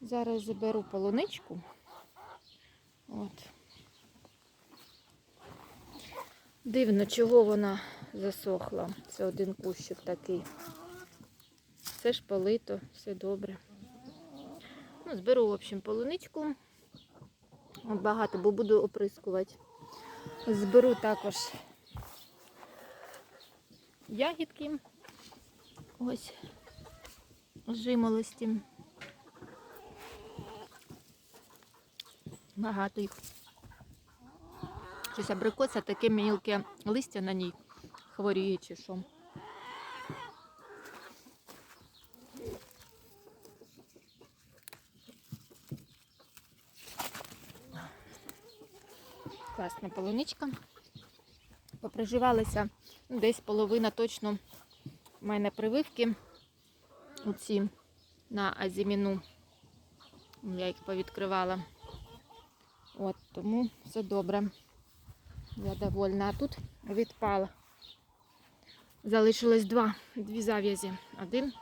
Зараз заберу полуничку. От. Дивно, чого вона засохла. Це один кущик такий. Все ж полито, все добре. Ну, зберу, в общем, полуничку. Багато, бо буду оприскувати. Зберу також ягідки. Ось жимолості. Багато їх. Щось абрикоса, таке мілке листя на ній хворіє чи що. Класна полуничка. Поприживалася десь половина точно в мене прививки. Оці на азіміну. Я їх повідкривала. От, тому все добре. Я довольна. А тут відпала. Залишилось два, дві зав'язі. Один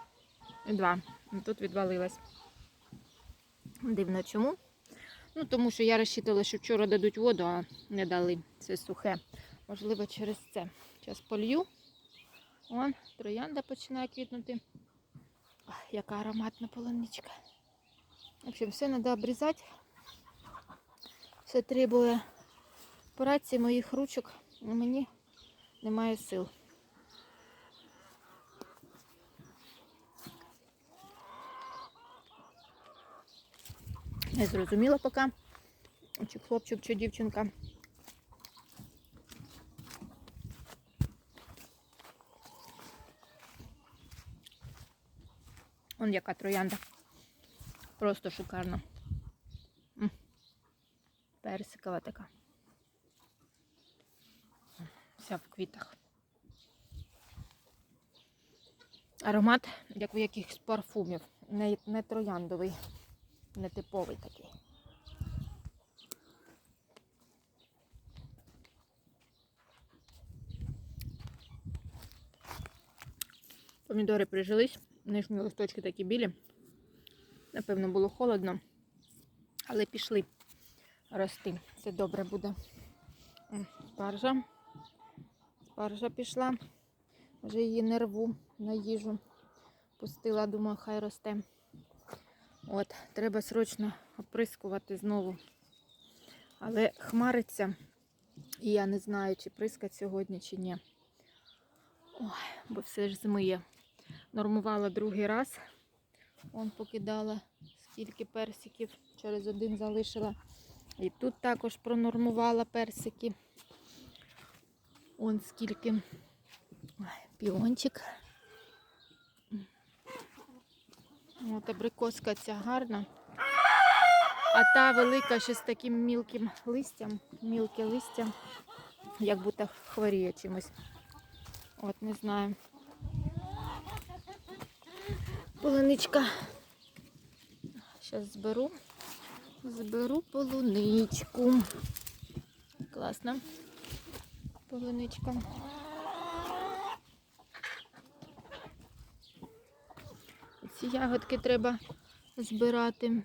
і два. Тут відвалилось. Дивно чому. Ну, тому що я розчитувала, що вчора дадуть воду, а не дали. Це сухе. Можливо, через це. Зараз полью. Вон, троянда починає квітнути. Ой, яка ароматна полуничка. В общем, все треба обрізати. Все требує праці моїх ручок. а Мені немає сил. Не зрозуміла поки, чи хлопчик, чи дівчинка. Он яка троянда. Просто шикарно. Персикова така. Вся в квітах. Аромат, як у якихось парфумів. Не, не трояндовий, не типовий такий. Помідори прижились, нижні листочки такі білі. Напевно, було холодно, але пішли рости. Це добре буде. М, Спаржа. Спаржа пішла. Вже її не рву на їжу. Пустила, думаю, хай росте. От, треба срочно оприскувати знову. Але хмариться, і я не знаю, чи прискать сьогодні, чи ні. Ой, бо все ж змиє. Нормувала другий раз. Он покидала скільки персиків, через один залишила. І тут також пронормувала персики. Он скільки. Піончик. От абрикоска ця гарна. А та велика ще з таким мілким листям, мілке листя, як будто хворіє чимось. От, не знаю. Полуничка. Зараз зберу. Зберу полуничку. Класна полуничка. Ці ягодки треба збирати.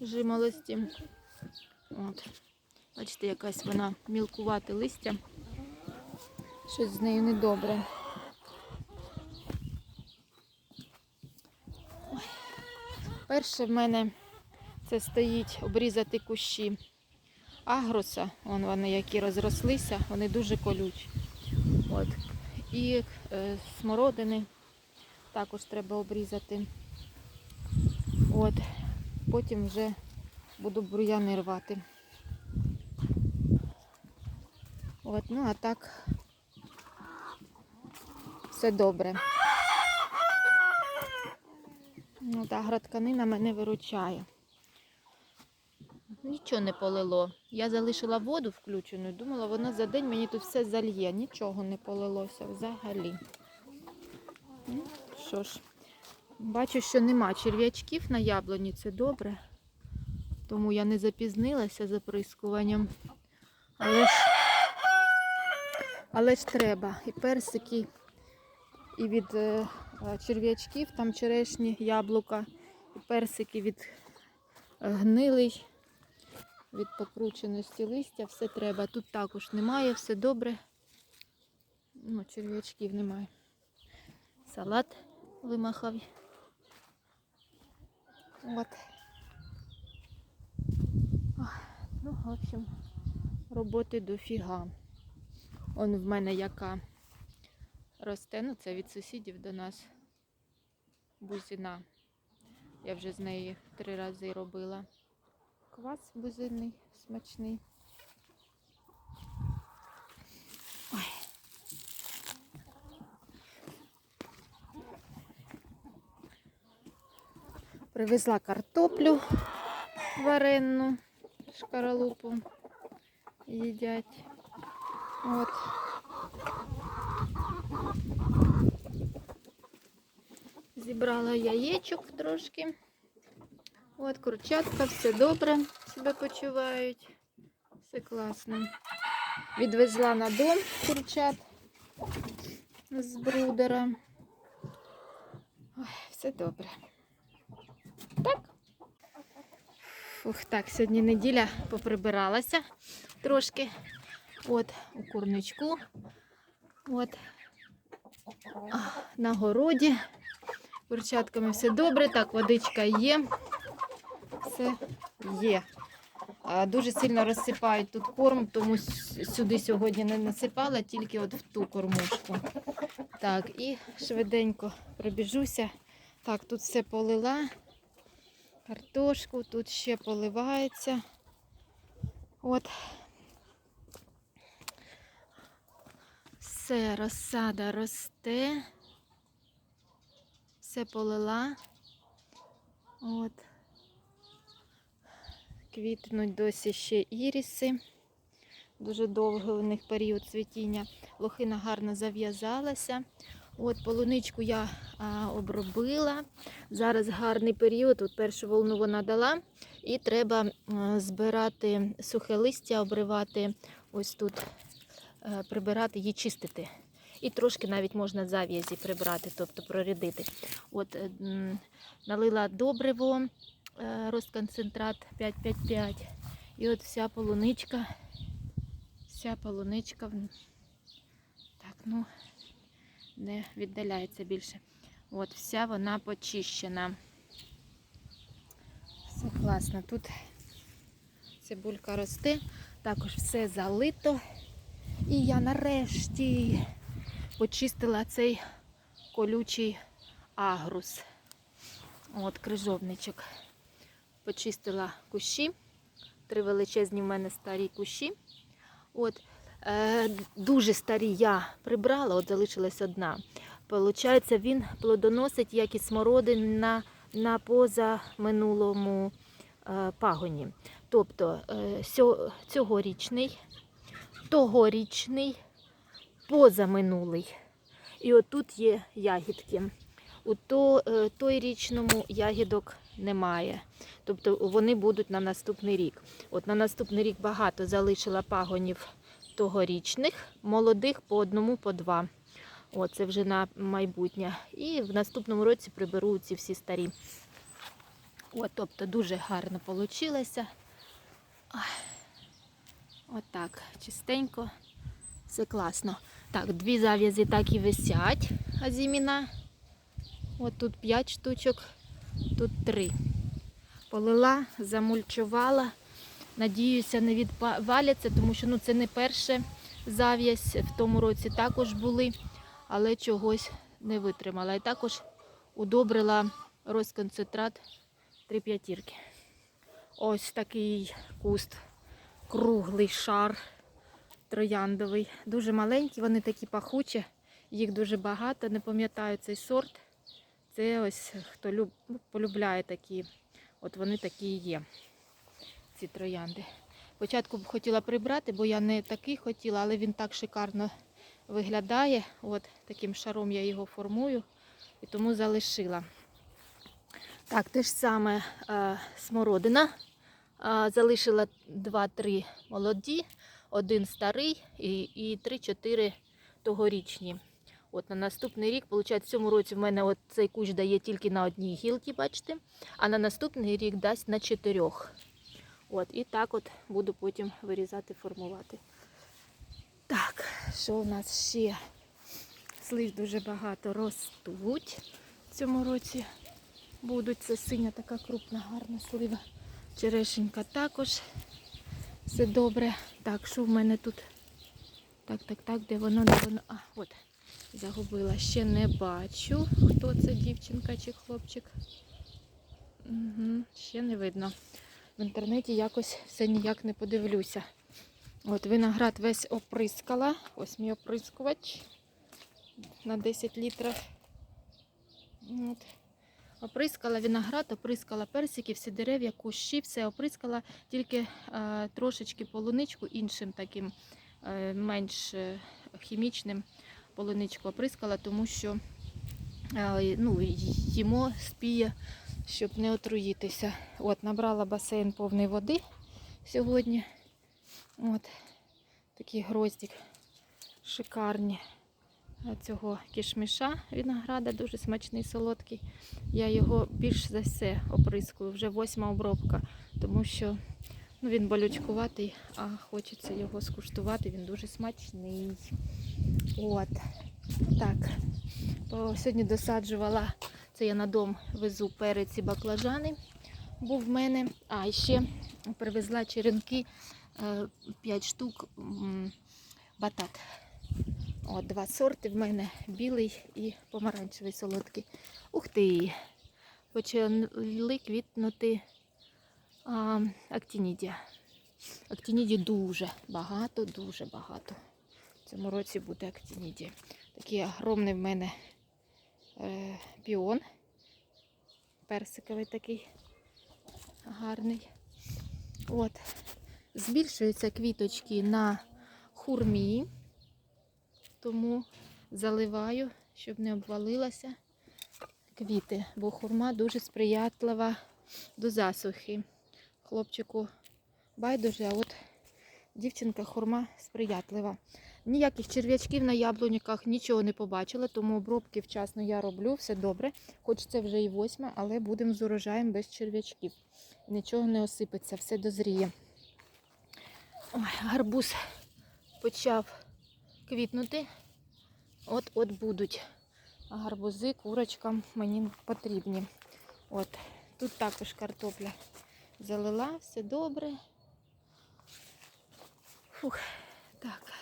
Жимолості. От. Бачите, якась вона мілкувате листя. Щось з нею недобре. Перше в мене це стоїть обрізати кущі агроса. Вон вони які розрослися, вони дуже колючі. От. І е, смородини також треба обрізати. От. Потім вже буду бур'яни рвати. От, ну а так все добре. Ну, та градканина мене виручає. Нічого не полило. Я залишила воду включеною, думала, вона за день мені тут все зальє. Нічого не полилося взагалі. Ну, що ж, бачу, що нема черв'ячків на яблуні, це добре. Тому я не запізнилася за прискуванням. Але ж, але ж треба. І персики, і від е, е, черв'ячків, там черешні, яблука, і персики від гнилий, від покрученості листя, все треба. Тут також немає, все добре. Ну, черв'ячків немає. Салат вимахав. От. Ну, в общем, роботи дофіга. Он в мене яка росте, ну це від сусідів до нас бузина. Я вже з неї три рази робила. Квас бузинний, смачний. Привезла картоплю варену, шкаралупу їдять. От. Зібрала яєчок трошки. От курчатка, все добре себе почувають. Все класно. Відвезла на дом курчат з брудера. Ой, все добре. Так. Ух, так, сьогодні неділя поприбиралася трошки. От у курничку. От на городі. Курчатками все добре. Так, водичка є. Все є. Дуже сильно розсипають тут корм, тому сюди сьогодні не насипала, тільки от в ту кормушку. Так, і швиденько пробіжуся. Так, тут все полила. Картошку, тут ще поливається. От. Все, розсада росте. Все полила. От. Квітнуть досі ще іріси. Дуже довгий у них період цвітіння. Лохина гарно зав'язалася. От полуничку я а, обробила. Зараз гарний період. От першу волну вона дала. І треба а, збирати сухе листя, обривати ось тут, е, прибирати її чистити. І трошки навіть можна зав'язі прибрати, тобто прорядити. От налила добриво, розконцентрат 5,5,5. І от вся полуничка, вся полуничка. Так, ну, не віддаляється більше. От, вся вона почищена. Все класно. Тут цибулька росте, також все залито. І я нарешті почистила цей колючий агрус. От крижовничок. Почистила кущі. Три величезні в мене старі кущі. От, е, дуже старі я прибрала, от залишилась одна. Получається, він плодоносить, як і смородин на, на позаминулому е, пагоні. Тобто е, цьогорічний, тогорічний, позаминулий. І отут є ягідки. У то, е, той річному ягідок немає. Тобто вони будуть на наступний рік. От на наступний рік багато залишила пагонів тогорічних, молодих по одному, по два. О, це вже на майбутнє. І в наступному році приберу ці всі старі. От, тобто дуже гарно вийшло. Отак, чистенько, все класно. Так, дві зав'язи так і висять азіміна. От тут 5 штучок, тут 3. Полила, замульчувала. Надіюся, не відваляться, тому що ну, це не перше зав'язь. В тому році також були, але чогось не витримала. І також удобрила розконцентрат 3 п'ятірки. Ось такий куст, круглий шар трояндовий. Дуже маленькі, вони такі пахучі, їх дуже багато. Не пам'ятаю цей сорт. Це ось хто люб... полюбляє такі, от вони такі і є, ці троянди. Спочатку б хотіла прибрати, бо я не такий хотіла, але він так шикарно виглядає. От таким шаром я його формую і тому залишила. Так, те ж саме е, смородина. Е, залишила 2-3 молоді, один старий і, і 3-4 тогорічні. От на наступний рік, виходить, в цьому році в мене от цей кущ дає тільки на одній гілці, бачите, а на наступний рік дасть на чотирьох. От, і так от буду потім вирізати, формувати. Так, що у нас ще? Слив дуже багато ростуть в цьому році. Будуть це синя така крупна, гарна слива. Черешенька також. Все добре. Так, що в мене тут? Так, так, так, де воно, де воно? А, от, загубила. Ще не бачу, хто це дівчинка чи хлопчик. Угу, ще не видно. В інтернеті якось все ніяк не подивлюся. От виноград весь оприскала. Ось мій оприскувач на 10 літрів. От. Оприскала виноград, оприскала персики, всі дерев'я, кущі, все оприскала, тільки е, трошечки полуничку іншим таким е, менш е, хімічним полуничку оприскала, тому що е, ну, їмо спіє, щоб не отруїтися. От, набрала басейн повний води сьогодні. От, такий гроздик шикарні цього кішміша винограда, дуже смачний, солодкий. Я його більш за все оприскую, вже восьма обробка, тому що ну, він болючкуватий, а хочеться його скуштувати, він дуже смачний. От. Так. Бо сьогодні досаджувала, це я на дом везу перець і баклажани. Був в мене. А, ще привезла черенки 5 штук м, батат. От, два сорти в мене білий і помаранчевий солодкий. Ух ти! Почали квітнути актінідія. Актініді дуже багато, дуже багато. Цьому році буде актінідія. Такий огромний в мене е, піон. Персиковий такий гарний. От. Збільшуються квіточки на хурмі тому заливаю, щоб не обвалилася квіти, бо хурма дуже сприятлива до засухи. Хлопчику байдуже, а от дівчинка хурма сприятлива. Ніяких черв'ячків на яблуніках нічого не побачила, тому обробки вчасно я роблю, все добре. Хоч це вже і восьма, але будемо з урожаєм без черв'ячків. Нічого не осипеться, все дозріє. Ой, гарбуз почав квітнути. От-от будуть. Гарбузи курочкам мені потрібні. От. Тут також картопля залила, все добре. Фух, так.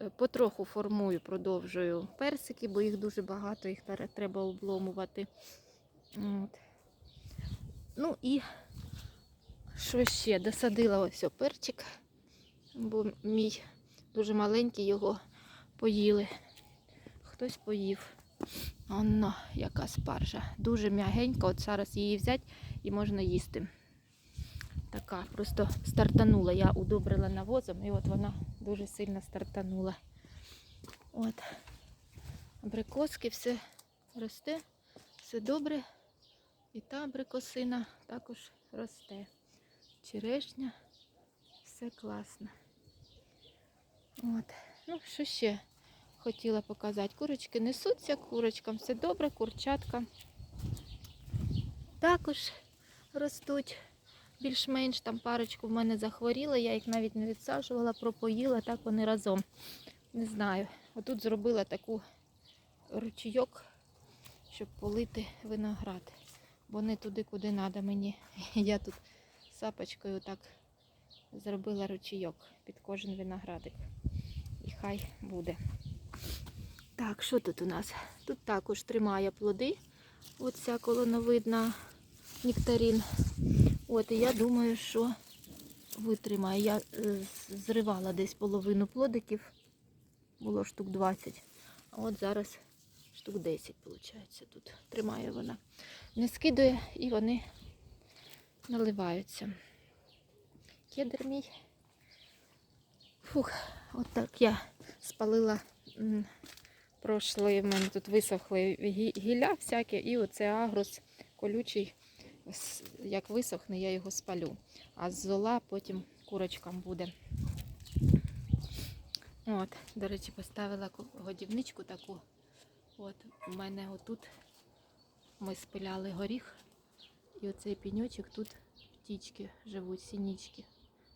Е, Потроху формую, продовжую персики, бо їх дуже багато, їх треба обломувати. От. Ну і що ще? Досадила ось перчик, бо мій дуже маленький, його поїли. Хтось поїв. Оно, яка спаржа. Дуже м'ягенька. От зараз її взяти і можна їсти. Така, просто стартанула. Я удобрила навозом і от вона дуже сильно стартанула. От. Абрикоски, все росте, все добре. І та абрикосина також росте. Черешня, все класно. От. Ну, що ще хотіла показати? Курочки несуться, курочкам все добре, курчатка також ростуть більш-менш. Там парочку в мене захворіла, я їх навіть не відсаджувала, пропоїла, так вони разом. Не знаю. Отут зробила таку ручійок, щоб полити виноград. Бо не туди, куди треба мені. Я тут сапочкою так зробила ручійок під кожен виноградик. І хай буде. Так, що тут у нас? Тут також тримає плоди. Оця колоновидна нектарин. От, і я думаю, що витримає. Я е, зривала десь половину плодиків. Було штук 20. А от зараз штук 10, виходить, тут тримає вона. Не скидує і вони наливаються. Кедр мій. Фух, от так я спалила м, пройшли, в мене тут висохли гі- гілля всякі, і оце агрус колючий, як висохне, я його спалю. А з зола потім курочкам буде. От, до речі, поставила годівничку таку От, у мене отут ми спиляли горіх, і оцей піньочок тут птічки живуть, сінічки.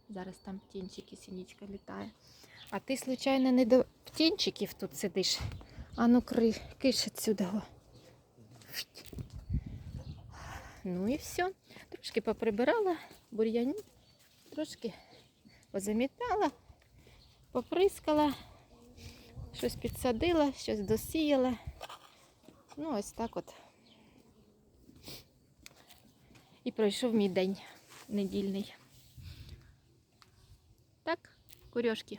Зараз там птінчики, сінічка літає. А ти, случайно, не до птінчиків тут сидиш? Ану, киш отсюда. Ну і все. Трошки поприбирала бур'янів, трошки позамітала, поприскала, щось підсадила, щось досіяла. Ну, ось так от. І пройшов мій день недільний. Так, курьошки.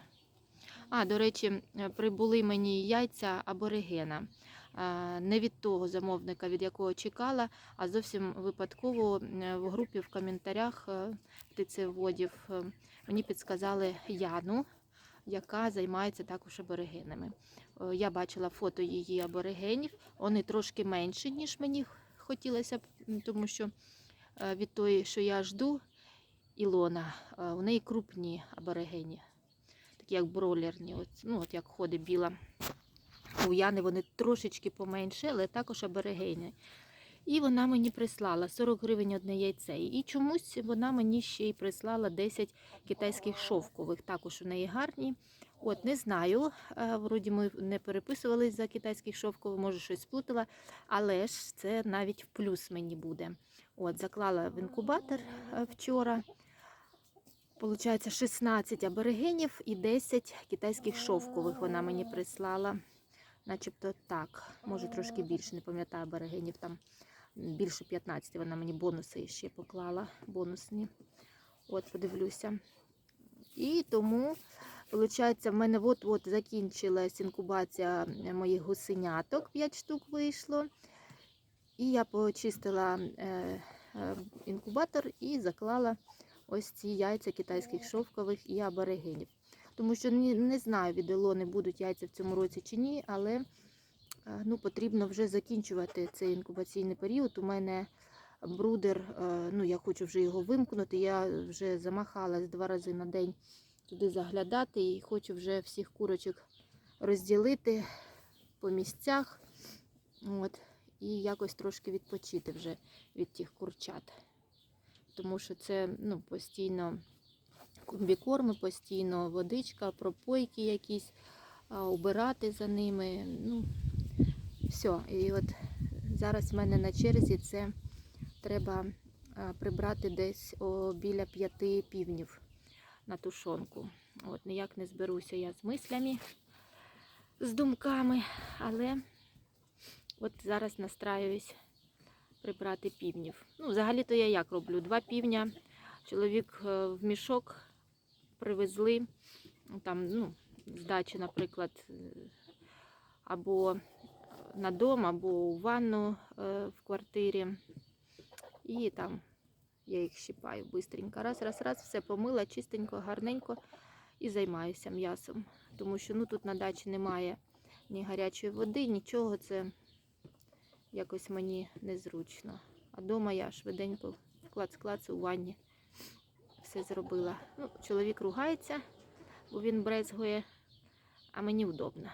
А, до речі, прибули мені яйця аборигена. Е, Не від того замовника, від якого чекала, а зовсім випадково е, в групі в коментарях птицеводів е, мені підсказали Яну, яка займається також аборигенами. Я бачила фото її аборигенів. Вони трошки менші, ніж мені хотілося б, тому що від тої, що я жду, Ілона, у неї крупні аборигені, такі як бройлерні, от, ну, от як ходить біла. У Яни вони трошечки поменше, але також аборигени. І вона мені прислала 40 гривень одне яйце. І чомусь вона мені ще й прислала 10 китайських шовкових. Також у неї гарні. От, не знаю. е, Вроді ми не переписувались за китайських шовкових, може щось сплутала, але ж це навіть в плюс мені буде. От, заклала в інкубатор е, вчора. Получається 16 аборигенів і 10 китайських шовкових вона мені прислала. Начебто так, може трошки більше, не пам'ятаю аборигенів там більше 15. Вона мені бонуси ще поклала, бонусні. От, подивлюся. І тому, виходить, в мене от-от закінчилась інкубація моїх гусеняток, 5 штук вийшло. І я почистила е, е, інкубатор і заклала ось ці яйця китайських шовкових і аборигенів. Тому що не, знаю, від Ілони будуть яйця в цьому році чи ні, але е, ну, потрібно вже закінчувати цей інкубаційний період. У мене брудер, е, ну я хочу вже його вимкнути. Я вже замахалась два рази на день туди заглядати і хочу вже всіх курочок розділити по місцях. От, і якось трошки відпочити вже від тих курчат. Тому що це ну, постійно комбікорми, постійно водичка, пропойки якісь, убирати за ними. Ну, все. І от зараз в мене на черзі це треба прибрати десь біля п'яти півнів на тушонку. От ніяк не зберуся я з мислями, з думками, але от зараз настраюсь прибрати півнів. Ну, взагалі-то я як роблю? Два півня. Чоловік е, в мішок привезли там, ну, з дачі, наприклад, е, або на дом, або у ванну е, в квартирі. І там я їх щипаю бистренько. Раз, раз, раз, все помила, чистенько, гарненько і займаюся м'ясом. Тому що ну, тут на дачі немає ні гарячої води, нічого. Це якось мені незручно. А вдома я швиденько клац-клац у ванні все зробила. Ну, чоловік ругається, бо він брезгує, а мені вдобно.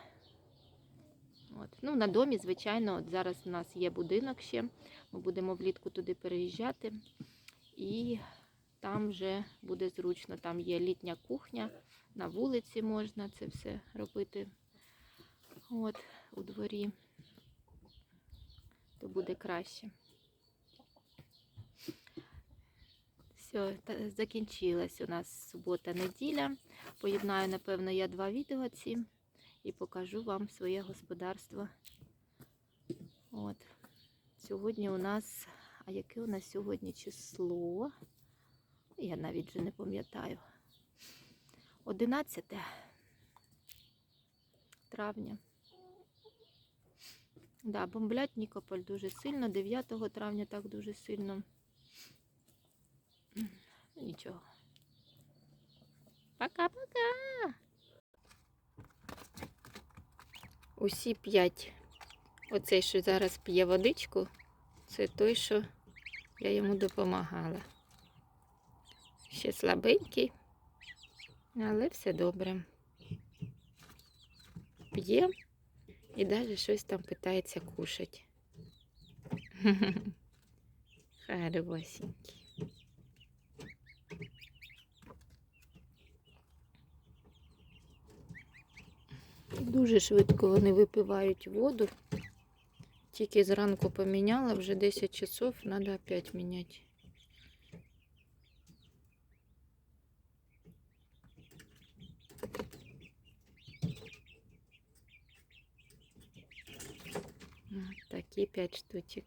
От. Ну, на домі, звичайно, от зараз у нас є будинок ще. Ми будемо влітку туди переїжджати. І там вже буде зручно. Там є літня кухня, на вулиці можна це все робити. От, у дворі. То буде краще. Все, та- закінчилась у нас субота-неділя. Поєднаю, напевно, я два відео ці і покажу вам своє господарство. От. Сьогодні у нас, а яке у нас сьогодні число? Я навіть вже не пам'ятаю. 11 травня. Да, бомблять Нікополь дуже сильно. 9 травня так дуже сильно. Нічого. Пока-пока. Усі п'ять. Оцей, що зараз п'є водичку, це той, що я йому допомагала. Ще слабенький, але все добре. П'є І навіть щось там питається кушати. Хорошенький. Дуже швидко вони випивають воду. Тільки зранку поміняла, вже 10 часов, треба опять міняти. Такі 5 штучок.